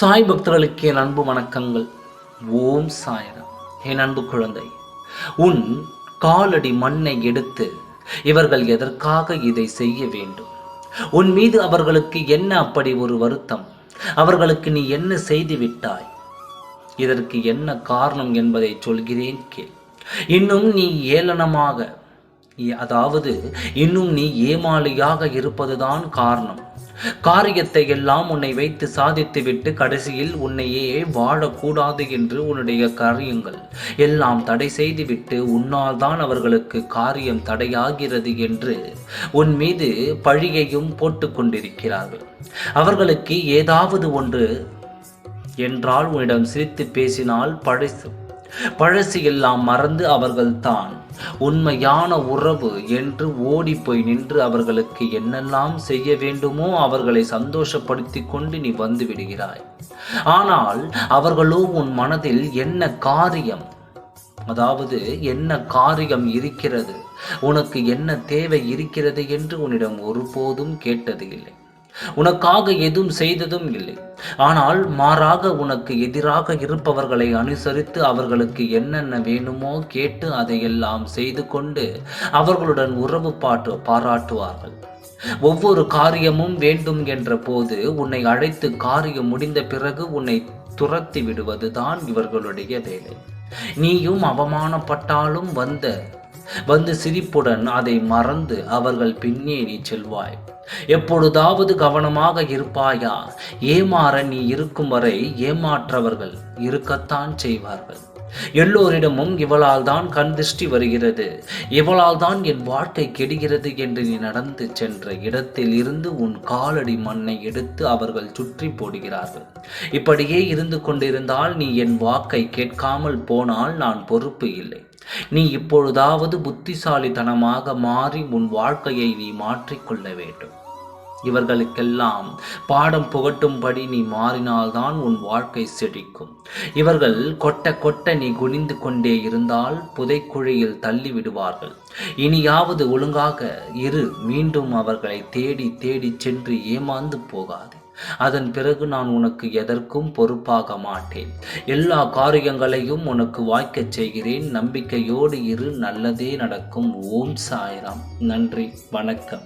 சாய் பக்தர்களுக்கு என் அன்பு வணக்கங்கள். ஓம் சாயரம். என் அன்பு குழந்தை உன் காலடி மண்ணை எடுத்து இவர்கள் எதற்காக இதை செய்ய வேண்டும்? உன் மீது அவர்களுக்கு என்ன அப்படி ஒரு வருத்தம்? அவர்களுக்கு நீ என்ன செய்து விட்டாய்? இதற்கு என்ன காரணம் என்பதை சொல்கிறேன் கேள். இன்னும் நீ ஏளனமாக அதாவது இன்னும் நீ ஏமாளியாக இருப்பதுதான் காரணம். காரியத்தை எல்லாம் உன்னை வைத்து சாதித்துவிட்டு கடைசியில் உன்னையே வாழக்கூடாது என்று உன்னுடைய காரியங்கள் எல்லாம் தடை செய்துவிட்டு உன்னால் தான் அவர்களுக்கு காரியம் தடையாகிறது என்று உன் மீது பழியையும் போட்டு கொண்டிருக்கிறார்கள் அவர்களுக்கு ஏதாவது ஒன்று என்றால் உன்னிடம் சிரித்து பேசினால் பழசு பழசு எல்லாம் மறந்து அவர்கள்தான். உண்மையான உறவு என்று ஓடி போய் நின்று அவர்களுக்கு என்னெல்லாம் செய்ய வேண்டுமோ அவர்களை சந்தோஷப்படுத்தி கொண்டு நீ வந்து விடுகிறாய். ஆனால் அவர்களோ உன் மனதில் என்ன காரியம்? அதாவது என்ன காரியம் இருக்கிறது? உனக்கு என்ன தேவை இருக்கிறது என்று உன்னிடம் ஒருபோதும் கேட்டது இல்லை உனக்காக எதுவும் செய்ததும் இல்லை. ஆனால் மாறாக உனக்கு எதிராக இருப்பவர்களை அனுசரித்து அவர்களுக்கு என்னென்ன வேணுமோ கேட்டு அதையெல்லாம் செய்து கொண்டு அவர்களுடன் உறவு பாட்டு பாராட்டுவார்கள். ஒவ்வொரு காரியமும் வேண்டும் என்ற போது உன்னை அழைத்து காரியம் முடிந்த பிறகு உன்னை துரத்தி விடுவதுதான் இவர்களுடைய வேலை. நீயும் அவமானப்பட்டாலும் வந்த வந்து சிரிப்புடன் அதை மறந்து அவர்கள் பின்னேறி செல்வாய். எப்பொழுதாவது கவனமாக இருப்பாயா? ஏமாற நீ இருக்கும் வரை ஏமாற்றவர்கள் இருக்கத்தான் செய்வார்கள். எல்லோரிடமும் இவளால் தான் கண் திருஷ்டி வருகிறது. இவளால் தான் என் வாழ்க்கை கெடுகிறது என்று நீ நடந்து சென்ற இடத்தில் இருந்து உன் காலடி மண்ணை எடுத்து அவர்கள் சுற்றி போடுகிறார்கள். இப்படியே இருந்து கொண்டிருந்தால் நீ என் வாக்கை கேட்காமல் போனால் நான் பொறுப்பு இல்லை. நீ இப்பொழுதாவது புத்திசாலித்தனமாக மாறி உன் வாழ்க்கையை நீ மாற்றிக்கொள்ள வேண்டும். இவர்களுக்கெல்லாம் பாடம் புகட்டும்படி நீ மாறினால்தான் உன் வாழ்க்கை செழிக்கும். இவர்கள் கொட்ட கொட்ட நீ குனிந்து கொண்டே இருந்தால் புதைக்குழியில் தள்ளி விடுவார்கள். இனியாவது ஒழுங்காக இரு மீண்டும் அவர்களை தேடி தேடி சென்று ஏமாந்து போகாது. அதன் பிறகு நான் உனக்கு எதற்கும் பொறுப்பாக மாட்டேன். எல்லா காரியங்களையும் உனக்கு வாய்க்கச் செய்கிறேன். நம்பிக்கையோடு இரு நல்லதே நடக்கும். ஓம் சாய்ராம். நன்றி. வணக்கம்.